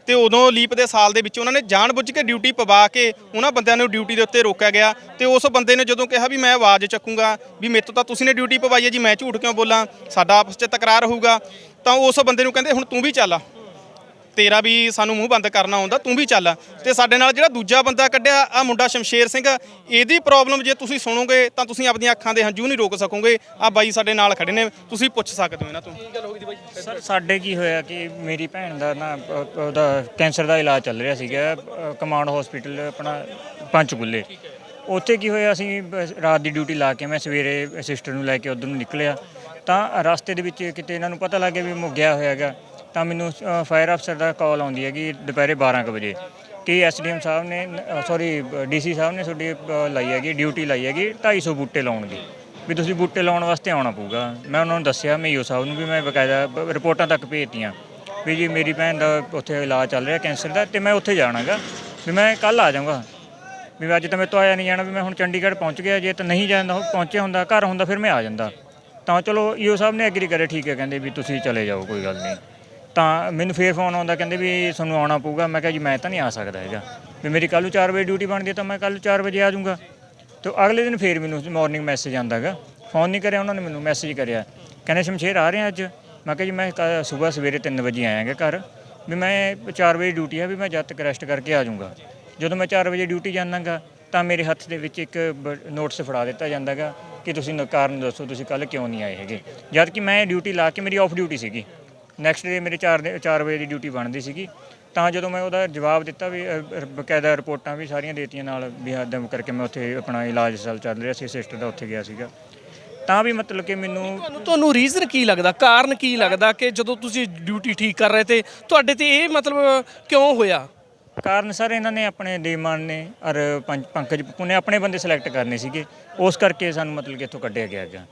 ਤੇ ਉਦੋਂ ਲੀਪ ਦੇ ਸਾਲ ਦੇ ਵਿੱਚ ਉਹਨਾਂ ਨੇ ਜਾਣਬੁੱਝ ਕੇ ਡਿਊਟੀ ਪਵਾ ਕੇ ਉਹਨਾਂ ਬੰਦਿਆਂ ਨੂੰ ਡਿਊਟੀ ਦੇ ਉੱਤੇ ਰੋਕਿਆ ਗਿਆ ਤੇ ਉਸ ਬੰਦੇ ਨੇ ਜਦੋਂ ਕਿਹਾ ਵੀ ਮੈਂ ਆਵਾਜ਼ ਚੱਕੂੰਗਾ ਵੀ ਮੇਰੇ ਤੋਂ ਤਾਂ ਤੁਸੀਂ ਨੇ ਡਿਊਟੀ ਪਵਾਈ ਹੈ ਜੀ, ਮੈਂ ਝੂਠ ਕਿਉਂ ਬੋਲਾਂ? ਸਾਡਾ ਆਪਸ 'ਚ ਤਕਰਾਰ ਹੋਊਗਾ। ਤਾਂ ਉਸ ਬੰਦੇ ਨੂੰ ਕਹਿੰਦੇ, ਹੁਣ ਤੂੰ ਵੀ ਚੱਲ ਤੇਰਾ ਵੀ ਸਾਨੂੰ ਮੂੰਹ ਬੰਦ ਕਰਨਾ ਆਉਂਦਾ ਤੂੰ ਵੀ ਚੱਲ। ਤੇ ਸਾਡੇ ਨਾਲ ਜਿਹੜਾ ਦੂਜਾ ਬੰਦਾ ਕੱਢਿਆ ਆ ਮੁੰਡਾ ਸ਼ਮਸ਼ੇਰ ਸਿੰਘ ਇਹਦੀ ਪ੍ਰੋਬਲਮ ਜੇ ਤੁਸੀਂ ਸੁਣੋਗੇ ਤਾਂ ਤੁਸੀਂ ਆਪਣੀਆਂ ਅੱਖਾਂ ਦੇ ਹੰਝੂ ਨਹੀਂ ਰੋਕ ਸਕੋਗੇ। ਆ ਬਾਈ ਸਾਡੇ ਨਾਲ ਖੜੇ ਨੇ ਤੁਸੀਂ ਪੁੱਛ ਸਕਦੇ ਹੋ ਇਹਨਾਂ ਤੋਂ। ਸਰ ਸਾਡੇ ਕੀ ਹੋਇਆ ਕਿ ਮੇਰੀ ਭੈਣ ਦਾ ਨਾ ਅ, ਉਹਦਾ ਕੈਂਸਰ ਦਾ ਇਲਾਜ ਚੱਲ ਰਿਹਾ ਸੀਗਾ ਅ, ਕਮਾਂਡ ਹਸਪੀਟਲ ਆਪਣਾ ਪੰਚਕੁੱਲੇ। ਉੱਥੇ ਕੀ ਹੋਇਆ ਅਸੀਂ ਬਸ ਰਾਤ ਦੀ ਡਿਊਟੀ ਲਾ ਕੇ ਮੈਂ ਸਵੇਰੇ ਸਿਸਟਰ ਨੂੰ ਲੈ ਕੇ ਉਧਰ ਨੂੰ ਨਿਕਲਿਆ। ਤਾਂ ਰਸਤੇ ਦੇ ਵਿੱਚ ਕਿਤੇ ਇਹਨਾਂ ਨੂੰ ਪਤਾ ਲੱਗ ਗਿਆ ਵੀ ਮੈਂ ਗਿਆ ਹੋਇਆਗਾ ਤਾਂ ਮੈਨੂੰ ਫਾਇਰ ਅਫਸਰ ਦਾ ਕਾਲ ਆਉਂਦੀ ਹੈਗੀ ਦੁਪਹਿਰੇ 12 ਕੁ ਵਜੇ। ਕਿ ਐਸਡੀਐਮ ਸਾਹਿਬ ਨੇ ਸੌਰੀ ਡੀਸੀ ਸਾਹਿਬ ਨੇ ਤੁਹਾਡੀ ਲਾਈ ਹੈਗੀ ਡਿਊਟੀ ਲਾਈ ਹੈਗੀ 250 ਬੂਟੇ ਲਾਉਣ ਦੀ। ਵੀ ਤੁਸੀਂ ਬੂਟੇ ਲਾਉਣ ਵਾਸਤੇ ਆਉਣਾ ਪਊਗਾ। ਮੈਂ ਉਹਨਾਂ ਨੂੰ ਦੱਸਿਆ ਮਈਓ ਸਾਹਿਬ ਨੂੰ ਵੀ ਮੈਂ ਬਕਾਇਦਾ ਰਿਪੋਰਟਾਂ ਤੱਕ ਭੇਜਤੀਆਂ। ਵੀ ਜੀ, ਮੇਰੀ ਭੈਣ ਦਾ ਉੱਥੇ ਇਲਾਜ ਚੱਲ ਰਿਹਾ ਕੈਂਸਰ ਦਾ ਤੇ ਮੈਂ ਉੱਥੇ ਜਾਣਾਗਾ। ਵੀ ਮੈਂ ਕੱਲ ਆ ਜਾਊਂਗਾ। ਵੀ ਅੱਜ ਤਾਂ ਮੇਰੇ ਤੋਂ ਆਇਆ ਨਹੀਂ ਜਾਣਾ, ਵੀ ਮੈਂ ਹੁਣ ਚੰਡੀਗੜ੍ਹ ਪਹੁੰਚ ਗਿਆ। ਜੇ ਤਾਂ ਨਹੀਂ ਜਾਂਦਾ ਪਹੁੰਚਿਆ ਹੁੰਦਾ, ਘਰ ਹੁੰਦਾ, ਫਿਰ ਮੈਂ ਆ ਜਾਂਦਾ। ਤਾਂ ਚਲੋ, ਈਓ ਸਾਹਿਬ ਨੇ ਐਗਰੀ ਕਰੇ ਠੀਕ ਹੈ, ਕਹਿੰਦੇ ਵੀ ਤੁਸੀਂ ਚਲੇ ਜਾਓ, ਕੋਈ ਗੱਲ ਨਹੀਂ। ਤਾਂ ਮੈਨੂੰ ਫੇਰ ਫੋਨ ਆਉਂਦਾ, ਕਹਿੰਦੇ ਵੀ ਤੁਹਾਨੂੰ ਆਉਣਾ ਪਊਗਾ। ਮੈਂ ਕਿਹਾ ਜੀ, ਮੈਂ ਤਾਂ ਨਹੀਂ ਆ ਸਕਦਾ ਹੈਗਾ। ਵੀ ਮੇਰੀ ਕੱਲ੍ਹ ਨੂੰ 4 ਵਜੇ ਡਿਊਟੀ ਬਣਦੀ ਹੈ, ਤਾਂ ਮੈਂ ਕੱਲ੍ਹ 4 ਵਜੇ ਆ ਜਾਊਂਗਾ। ਤੇ ਅਗਲੇ ਦਿਨ ਫੇਰ ਮੈਨੂੰ ਮਾਰਨਿੰਗ ਮੈਸੇਜ ਆਉਂਦਾ ਹੈਗਾ। ਫੋਨ ਨਹੀਂ ਕਰਿਆ, ਉਹਨਾਂ ਨੇ ਮੈਨੂੰ ਮੈਸੇਜ ਕਰਿਆ। ਕਹਿੰਦੇ, ਸ਼ਮਸ਼ੇਰ ਆ ਰਹੇ ਆ ਅੱਜ? ਮੈਂ ਕਿਹਾ ਜੀ, ਮੈਂ ਸਵੇਰ ਸਵੇਰੇ 3 ਵਜੇ ਆਇਆਗਾ ਘਰ। ਵੀ ਮੈਂ 4 ਵਜੇ ਡਿਊਟੀ ਹੈ ਵੀ ਮੈਂ ਜਦ ਤੱਕ ਰੈਸਟ ਕਰਕੇ ਆ ਜਾਊਂਗਾ। ਜਦੋਂ ਮੈਂ 4 ਵਜੇ ਡਿਊਟੀ ਜਾਣਾਗਾ, ਤਾਂ ਮੇਰੇ ਹੱਥ ਦੇ ਵਿੱਚ ਇੱਕ ਨੋਟਿਸ ਫੜਾ ਦਿੱਤਾ ਜਾਂਦਾਗਾ ਕਿ ਤੁਸੀਂ ਕਾਰਨ ਦੱਸੋ, ਤੁਸੀਂ ਕੱਲ ਕਿਉਂ ਨਹੀਂ ਆਏ ਹੈਗੇ? ਜਦ ਕਿ ਮੈਂ ਡਿਊਟੀ ਲਾ ਕੇ, ਮੇਰੀ ਆਫ ਡਿਊਟੀ ਸੀਗੀ। ਨੈਕਸਟ ਡੇ ਮੇਰੇ 4 ਦੇ 4 ਵਜੇ ਦੀ ਡਿਊਟੀ ਬਣਦੀ ਸੀਗੀ। ਤਾਂ ਜਦੋਂ ਮੈਂ ਉਹਦਾ ਜਵਾਬ ਦਿੱਤਾ ਵੀ ਅ, ਬਕਾਇਦਾ ਰਿਪੋਰਟਾਂ ਵੀ ਸਾਰੀਆਂ ਦੇਤੀਆਂ ਨਾਲ ਵੀ ਆਦਮ ਕਰਕੇ ਮੈਂ ਉੱਥੇ ਆਪਣਾ ਇਲਾਜ ਚੱਲ ਚੱਲ ਰਿਹਾ ਸੀ ਸਿਸਟਰ ਦਾ ਉੱਥੇ ਗਿਆ ਸੀਗਾ। ਤਾਂ ਵੀ ਮਤਲਬ ਕਿ ਮੈਨੂੰ ਤੁਹਾਨੂੰ ਤੁਹਾਨੂੰ ਰੀਜ਼ਨ ਕੀ ਲੱਗਦਾ? ਕਾਰਨ ਕੀ ਲੱਗਦਾ ਕਿ ਜਦੋਂ ਤੁਸੀਂ ਡਿਊਟੀ ਠੀਕ ਕਰ ਰਹੇ ਤੇ ਤੁਹਾਡੇ ਤੇ ਇਹ ਮਤਲਬ ਕਿਉਂ ਹੋਇਆ? ਕਾਰਨ ਸਰ ਇਹਨਾਂ ਨੇ ਆਪਣੇ ਦੇਮਾਨ ਨੇ ਔਰ ਪੰਜ- ਪੰਕਜ ਪੱਪੂ ਨੇ ਆਪਣੇ ਬੰਦੇ ਸਿਲੈਕਟ ਕਰਨੇ ਸੀਗੇ। ਉਸ ਕਰਕੇ ਸਾਨੂੰ ਮਤਲਬ ਕਿ ਇੱਥੋਂ ਕੱਢਿਆ ਗਿਆ ਹੈਗਾ।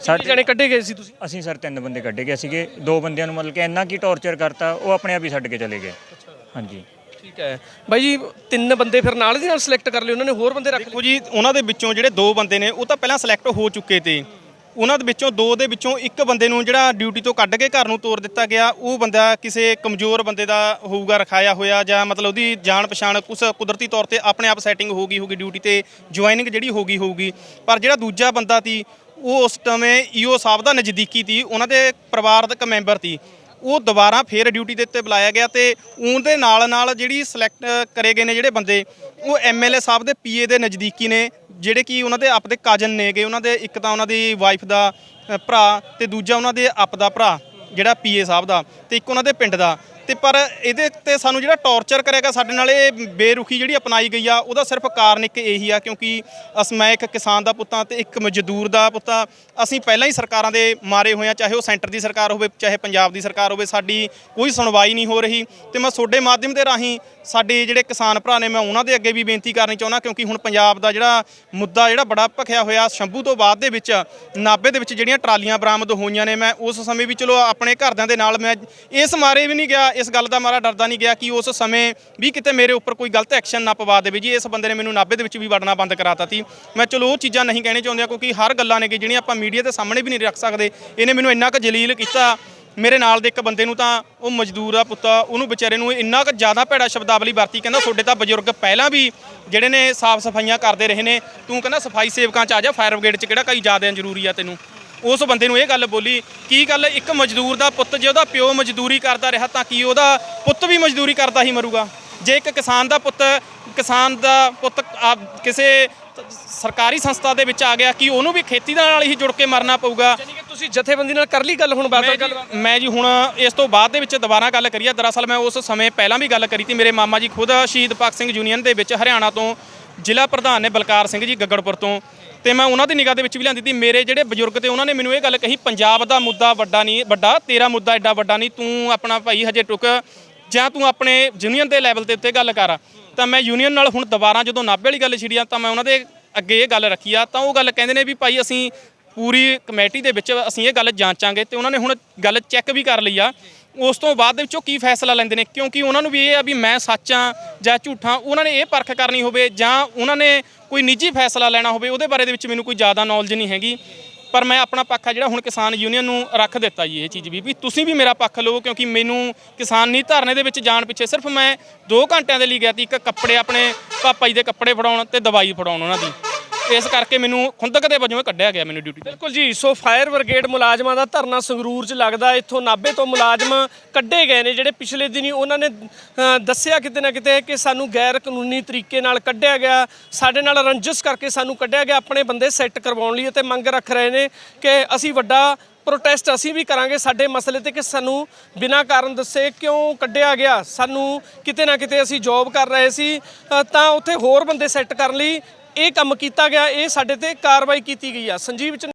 ਸਾਡੇ ਜਣੇ ਕੱਢੇ ਗਏ ਸੀ ਤੁਸੀਂ? ਅਸੀਂ ਸਰ ਤਿੰਨ ਬੰਦੇ ਕੱਢੇ ਗਏ ਸੀਗੇ। ਦੋ ਬੰਦਿਆਂ ਨੂੰ ਮਤਲਬ ਕਿ ਇੰਨਾ ਕੀ ਟੌਰਚਰ ਕਰਤਾ ਉਹ ਆਪਣੇ ਆਪ ਹੀ ਛੱਡ ਕੇ ਚਲੇ ਗਏ। ਹਾਂਜੀ। ਠੀਕ ਹੈ। ਬਾਈ ਜੀ ਤਿੰਨ ਬੰਦੇ ਫਿਰ ਨਾਲ ਦੀ ਨਾਲ ਸਿਲੈਕਟ ਕਰ ਲਏ ਉਹਨਾਂ ਨੇ ਹੋਰ ਬੰਦੇ ਰੱਖ ਲਏ ਦੇਖੋ ਜੀ ਉਹਨਾਂ ਦੇ ਵਿੱਚੋਂ ਜਿਹੜੇ ਦੋ ਬੰਦੇ ਨੇ ਉਹ ਤਾਂ ਪਹਿਲਾਂ ਸਿਲੈਕਟ ਹੋ ਚੁੱਕੇ ਤੇ। ਉਹਨਾਂ ਦੇ ਵਿੱਚੋਂ ਦੋ ਦੇ ਵਿੱਚੋਂ ਇੱਕ ਬੰਦੇ ਨੂੰ ਜਿਹੜਾ ਡਿਊਟੀ ਤੋਂ ਕੱਢ ਕੇ ਘਰ ਨੂੰ ਤੋਰ ਦਿੱਤਾ ਗਿਆ ਉਹ ਬੰਦਾ ਕਿਸੇ ਕਮਜ਼ੋਰ ਬੰਦੇ ਦਾ ਹੋਊਗਾ ਰਖਾਇਆ ਹੋਇਆ ਜਾਂ ਮਤਲਬ ਉਹਦੀ ਜਾਣ ਪਛਾਣ ਕੁਛ ਕੁਦਰਤੀ ਤੌਰ ਤੇ ਆਪਣੇ ਆਪ ਸੈਟਿੰਗ ਹੋ ਗਈ ਹੋਊਗੀ ਡਿਊਟੀ ਤੇ ਜੁਆਇਨਿੰਗ ਜਿਹੜੀ ਹੋ ਗਈ ਹੋਊਗੀ। ਪਰ ਜਿਹੜਾ ਦੂਜਾ ਬੰਦਾ ਸੀ ਉਹ ਉਸ ਸਮੇਂ ਈਓ ਸਾਹਿਬ ਦਾ ਨਜ਼ਦੀਕੀ ਸੀ ਉਹਨਾਂ ਦੇ ਪਰਿਵਾਰ ਦਾ ਇੱਕ ਮੈਂਬਰ ਤੀ। ਉਹ ਦੁਬਾਰਾ ਫੇਰ ਡਿਊਟੀ ਦੇ ਉੱਤੇ ਬੁਲਾਇਆ ਗਿਆ ਤੇ ਉਹਦੇ ਨਾਲ ਨਾਲ ਜਿਹੜੀ ਸਿਲੈਕਟ ਕਰੇ ਗਏ ਨੇ ਜਿਹੜੇ ਬੰਦੇ, ਉਹ ਐਮਐਲਏ ਸਾਹਿਬ ਦੇ ਪੀਏ ਦੇ ਨਜ਼ਦੀਕੀ ਨੇ, ਜਿਹੜੇ ਕਿ ਉਹਨਾਂ ਦੇ ਆਪਦੇ ਕਾਜਨ ਨੇਗੇ ਉਹਨਾਂ ਦੇ ਇੱਕ ਤਾਂ ਉਹਨਾਂ ਦੀ ਵਾਈਫ ਦਾ ਭਰਾ ਤੇ ਦੂਜਾ ਉਹਨਾਂ ਦੇ ਆਪ ਦਾ ਭਰਾ, ਜਿਹੜਾ ਪੀਏ ਸਾਹਿਬ ਦਾ ਤੇ ਇੱਕ ਉਹਨਾਂ ਦੇ ਪਿੰਡ ਦਾ। ਤੇ ਪਰ ਇਹਦੇ ਤੇ ਸਾਨੂੰ ਜਿਹੜਾ ਟੌਰਚਰ ਕਰੇਗਾ ਸਾਡੇ ਨਾਲ ਇਹ ਬੇਰੁਖੀ ਜਿਹੜੀ ਅਪਣਾਈ ਗਈ ਆ, ਉਹਦਾ ਸਿਰਫ ਕਾਰਨ ਇੱਕ ਇਹੀ ਆ, ਕਿਉਂਕਿ ਅਸ, ਮੈਂ ਇੱਕ ਕਿਸਾਨ ਦਾ ਪੁੱਤਾਂ ਤੇ ਇੱਕ ਮਜ਼ਦੂਰ ਦਾ ਪੁੱਤਾਂ ਅਸੀਂ ਪਹਿਲਾਂ ਹੀ ਸਰਕਾਰਾਂ ਦੇ ਮਾਰੇ ਹੋਏ ਆ ਚਾਹੇ ਉਹ ਸੈਂਟਰ ਦੀ ਸਰਕਾਰ ਹੋਵੇ, ਚਾਹੇ ਪੰਜਾਬ ਦੀ ਸਰਕਾਰ ਹੋਵੇ, ਸਾਡੀ ਕੋਈ ਸੁਣਵਾਈ ਨਹੀਂ ਹੋ ਰਹੀ। ਤੇ ਮੈਂ ਤੁਹਾਡੇ ਮਾਧਿਅਮ ਦੇ ਰਾਹੀਂ ਸਾਡੇ ਜਿਹੜੇ ਕਿਸਾਨ ਭਰਾ ਨੇ, ਮੈਂ ਉਹਨਾਂ ਦੇ ਅੱਗੇ ਵੀ ਬੇਨਤੀ ਕਰਨੀ ਚਾਹੁੰਦਾ, ਕਿਉਂਕਿ ਹੁਣ ਪੰਜਾਬ ਦਾ ਜਿਹੜਾ ਮੁੱਦਾ, ਜਿਹੜਾ ਬੜਾ ਭਖਿਆ ਹੋਇਆ, ਸ਼ੰਭੂ ਤੋਂ ਬਾਅਦ ਦੇ ਵਿੱਚ, ਨਾਭੇ ਦੇ ਵਿੱਚ ਜਿਹੜੀਆਂ ਟਰਾਲੀਆਂ ਬਰਾਮਦ ਹੋਈਆਂ ਨੇ, ਮੈਂ ਉਸ ਸਮੇਂ ਵੀ ਚਲੋ ਆਪਣੇ ਘਰਦਿਆਂ ਦੇ ਨਾਲ ਮੈਂ ਇਸ ਮਾਰੇ ਵੀ ਨਹੀਂ ਗਿਆ ਇਸ ਗੱਲ ਦਾ ਮਾਰਾ ਡਰਦਾ ਨਹੀਂ ਗਿਆ ਕਿ ਉਸ ਸਮੇਂ ਵੀ ਕਿਤੇ ਮੇਰੇ ਉੱਪਰ ਕੋਈ ਗਲਤ ਐਕਸ਼ਨ ਨਾ ਪਵਾ ਦੇਵੇ ਜੀ। ਇਸ ਬੰਦੇ ਨੇ ਮੈਨੂੰ ਨਾਭੇ ਦੇ ਵਿੱਚ ਵੀ ਵੜਨਾ ਬੰਦ ਕਰਾਤਾ ਸੀ। ਮੈਂ ਚਲੋ ਉਹ ਚੀਜ਼ਾਂ ਨਹੀਂ ਕਹਿਣੀ ਚਾਹੁੰਦੇ ਕਿਉਂਕਿ ਹਰ ਗੱਲਾਂ ਨੇ ਕਿ ਜਿਹੜੀਆਂ ਆਪਾਂ ਮੀਡੀਆ ਦੇ ਸਾਹਮਣੇ ਵੀ ਨਹੀਂ ਰੱਖ ਸਕਦੇ, ਇਹਨੇ ਮੈਨੂੰ ਇੰਨਾ ਕੁ ਜਲੀਲ ਕੀਤਾ। ਮੇਰੇ ਨਾਲ ਦੇ ਇੱਕ ਬੰਦੇ ਨੂੰ ਤਾਂ ਉਹ ਮਜ਼ਦੂਰ ਆ ਪੁੱਤਾ, ਉਹਨੂੰ ਵਿਚਾਰੇ ਨੂੰ ਇੰਨਾ ਕੁ ਜ਼ਿਆਦਾ ਭੈੜਾ ਸ਼ਬਦਾਵਲੀ ਵਰਤੀ, ਕਹਿੰਦਾ ਤੁਹਾਡੇ ਤਾਂ ਬਜ਼ੁਰਗ ਪਹਿਲਾਂ ਵੀ ਜਿਹੜੇ ਨੇ ਸਾਫ਼ ਸਫਾਈਆਂ ਕਰਦੇ ਰਹੇ ਨੇ, ਤੂੰ ਕਹਿੰਦਾ ਸਫ਼ਾਈ ਸੇਵਕਾਂ ਚ ਆ ਜਾ ਫਾਇਰ ਬ੍ਰਿਗੇਡ ਚ ਕਿਹੜਾ ਕਈ ਜ਼ਿਆਦਾ ਜ਼ਰੂਰੀ ਆ ਤੈਨੂੰ? ਉਸ ਬੰਦੇ ਨੂੰ ਇਹ ਗੱਲ ਬੋਲੀ ਕੀ ਗੱਲ ਇੱਕ ਮਜ਼ਦੂਰ ਦਾ ਪੁੱਤ ਜੇ ਉਹਦਾ ਪਿਓ ਮਜ਼ਦੂਰੀ ਕਰਦਾ ਰਿਹਾ ਤਾਂ ਕੀ ਉਹਦਾ ਪੁੱਤ ਵੀ ਮਜ਼ਦੂਰੀ ਕਰਦਾ ਹੀ ਮਰੂਗਾ? ਜੇ ਇੱਕ ਕਿਸਾਨ ਦਾ ਪੁੱਤ ਕਿਸਾਨ ਦਾ ਪੁੱਤ ਕਿਸੇ ਸਰਕਾਰੀ ਸੰਸਥਾ ਦੇ ਵਿੱਚ ਆ ਗਿਆ ਕਿ ਉਹਨੂੰ ਵੀ ਖੇਤੀ ਦੇ ਨਾਲ ਹੀ ਜੁੜ ਕੇ ਮਰਨਾ ਪਊਗਾ? ਯਾਨੀ ਕਿ ਤੁਸੀਂ ਜਥੇਬੰਦੀ ਨਾਲ ਕਰ ਲਈ ਗੱਲ ਹੁਣ ਬਾਤ ਮੈਂ ਗੱਲ ਜੀ- ਮੈਂ ਜੀ ਹੁਣ ਇਸ ਤੋਂ ਬਾਅਦ ਦੇ ਵਿੱਚ ਦੁਬਾਰਾ ਗੱਲ ਕਰੀ ਆ ਦਰਅਸਲ ਮੈਂ ਉਸ ਸਮੇਂ ਪਹਿਲਾਂ ਵੀ ਗੱਲ ਕਰੀ ਤੀ ਮੇਰੇ ਮਾਮਾ ਜੀ ਖੁਦ ਸ਼ਹੀਦ ਭਗਤ ਸਿੰਘ ਯੂਨੀਅਨ ਦੇ ਵਿੱਚ ਹਰਿਆਣਾ ਤੋਂ ਜ਼ਿਲ੍ਹਾ ਪ੍ਰਧਾਨ ਨੇ ਬਲਕਾਰ ਸਿੰਘ ਜੀ ਗੱਗੜਪੁਰ ਤੋਂ। ਤੇ ਮੈਂ ਉਹਨਾਂ ਦੀ ਨਿਗਾਹ ਦੇ ਵਿੱਚ ਵੀ ਲਿਆਂਦੀ ਤੀ ਮੇਰੇ ਜਿਹੜੇ ਬਜ਼ੁਰਗ ਤੇ ਉਹਨਾਂ ਨੇ ਮੈਨੂੰ ਇਹ ਗੱਲ ਕਹੀ, ਪੰਜਾਬ ਦਾ ਮੁੱਦਾ ਵੱਡਾ ਨਹੀਂ, ਵੱਡਾ, ਤੇਰਾ ਮੁੱਦਾ ਐਡਾ ਵੱਡਾ ਨਹੀਂ, ਤੂੰ ਆਪਣਾ ਭਾਈ ਹਜੇ ਟੁਕ, ਜਾਂ ਤੂੰ ਆਪਣੇ ਯੂਨੀਅਨ ਦੇ ਲੈਵਲ ਦੇ ਉੱਤੇ ਗੱਲ ਕਰ। ਤਾਂ ਮੈਂ ਯੂਨੀਅਨ ਨਾਲ ਹੁਣ ਦੁਬਾਰਾ ਜਦੋਂ ਨਾਭੇ ਵਾਲੀ ਗੱਲ ਛਿੜੀ ਆ, ਤਾਂ ਮੈਂ ਉਹਨਾਂ ਦੇ ਅੱਗੇ ਇਹ ਗੱਲ ਰੱਖੀ ਆ। ਤਾਂ ਉਹ ਗੱਲ ਕਹਿੰਦੇ ਨੇ ਵੀ ਭਾਈ ਅਸੀਂ ਪੂਰੀ ਕਮੇਟੀ ਦੇ ਵਿੱਚ ਅਸੀਂ ਇਹ ਗੱਲ ਜਾਂਚਾਂਗੇ ਤੇ ਉਹਨਾਂ ਨੇ ਹੁਣ ਗੱਲ ਚੈੱਕ ਵੀ ਕਰ ਲਈ ਆ। ਉਸ ਤੋਂ ਬਾਅਦ ਦੇ ਵਿੱਚੋਂ ਕੀ ਫੈਸਲਾ ਲੈਂਦੇ ਨੇ? ਕਿਉਂਕਿ ਉਹਨਾਂ ਨੂੰ ਵੀ ਇਹ ਆ ਵੀ ਮੈਂ ਸੱਚਾਂ ਜਾਂ ਝੂਠਾਂ ਉਹਨਾਂ ਨੇ ਇਹ ਪਰਖ ਕਰਨੀ ਹੋਵੇ ਜਾਂ ਉਹਨਾਂ ਨੇ ਕੋਈ ਨਿੱਜੀ ਫੈਸਲਾ ਲੈਣਾ ਹੋਵੇ, ਉਹਦੇ ਬਾਰੇ ਦੇ ਵਿੱਚ ਮੈਨੂੰ ਕੋਈ ਜ਼ਿਆਦਾ ਨੌਲੇਜ ਨਹੀਂ ਹੈਗੀ। ਪਰ ਮੈਂ ਆਪਣਾ ਪੱਖ ਆ ਜਿਹੜਾ ਹੁਣ ਕਿਸਾਨ ਯੂਨੀਅਨ ਨੂੰ ਰੱਖ ਦਿੱਤਾ ਜੀ ਇਹ ਚੀਜ਼ ਵੀ ਵੀ ਤੁਸੀਂ ਵੀ ਮੇਰਾ ਪੱਖ ਲਓ ਕਿਉਂਕਿ ਮੈਨੂੰ ਕਿਸਾਨ ਨੀ ਧਰਨੇ ਦੇ ਵਿੱਚ ਜਾਣ ਪਿੱਛੇ ਸਿਰਫ ਮੈਂ 2 ਘੰਟਿਆਂ ਦੇ ਲਈ ਗਿਆ ਸੀ, ਇੱਕ ਕੱਪੜੇ ਆਪਣੇ ਪਾਪਾ ਜੀ ਦੇ ਕੱਪੜੇ ਫੜਾਉਣ ਤੇ ਦਵਾਈ ਫੜਾਉਣ ਉਹਨਾਂ ਦੀ। ਇਸ ਕਰਕੇ ਮੈਨੂੰ ਖੁੰਦਕ ਦੇ ਵਜੋਂ ਕੱਢਿਆ ਗਿਆ ਮੈਨੂੰ ਡਿਊਟੀ ਤੇ। ਬਿਲਕੁਲ ਜੀ ਸੋ ਫਾਇਰ ਬ੍ਰਿਗੇਡ ਮੁਲਾਜ਼ਮਾਂ ਦਾ ਧਰਨਾ ਸੰਗਰੂਰ 'ਚ ਲੱਗਦਾ ਇੱਥੋਂ ਨਾਭੇ ਤੋਂ ਮੁਲਾਜ਼ਮ ਕੱਢੇ ਗਏ ਨੇ ਜਿਹੜੇ ਪਿਛਲੇ ਦਿਨੀ ਉਹਨਾਂ ਨੇ ਅ, ਦੱਸਿਆ ਕਿਤੇ ਨਾ ਕਿਤੇ ਕਿ ਸਾਨੂੰ ਗੈਰ ਕਾਨੂੰਨੀ ਤਰੀਕੇ ਨਾਲ ਕੱਢਿਆ ਗਿਆ। ਸਾਡੇ ਨਾਲ ਰੰਜਿਸ਼ ਕਰਕੇ ਸਾਨੂੰ ਕੱਢਿਆ ਗਿਆ ਆਪਣੇ ਬੰਦੇ ਸੈੱਟ ਕਰਵਾਉਣ ਲਈ ਅਤੇ ਮੰਗ ਰੱਖ ਰਹੇ ਨੇ ਕਿ ਅਸੀਂ ਵੱਡਾ ਪ੍ਰੋਟੈਸਟ ਅਸੀਂ ਵੀ ਕਰਾਂਗੇ ਸਾਡੇ ਮਸਲੇ ਤੇ ਕਿ ਸਾਨੂੰ ਬਿਨਾਂ ਕਾਰਨ ਦੱਸੇ ਕਿਉਂ ਕੱਢਿਆ ਗਿਆ। ਸਾਨੂੰ ਕਿਤੇ ਨਾ ਕਿਤੇ ਅਸੀਂ ਜੌਬ ਕਰ ਰਹੇ ਸੀ ਅ, ਤਾਂ ਉੱਥੇ ਹੋਰ ਬੰਦੇ ਸੈੱਟ ਕਰਨ ਲਈ ਇਹ ਕੰਮ ਕੀਤਾ ਗਿਆ ਇਹ ਸਾਡੇ ਤੇ ਕਾਰਵਾਈ ਕੀਤੀ ਗਈ ਆ। ਸੰਜੀਵ ਚ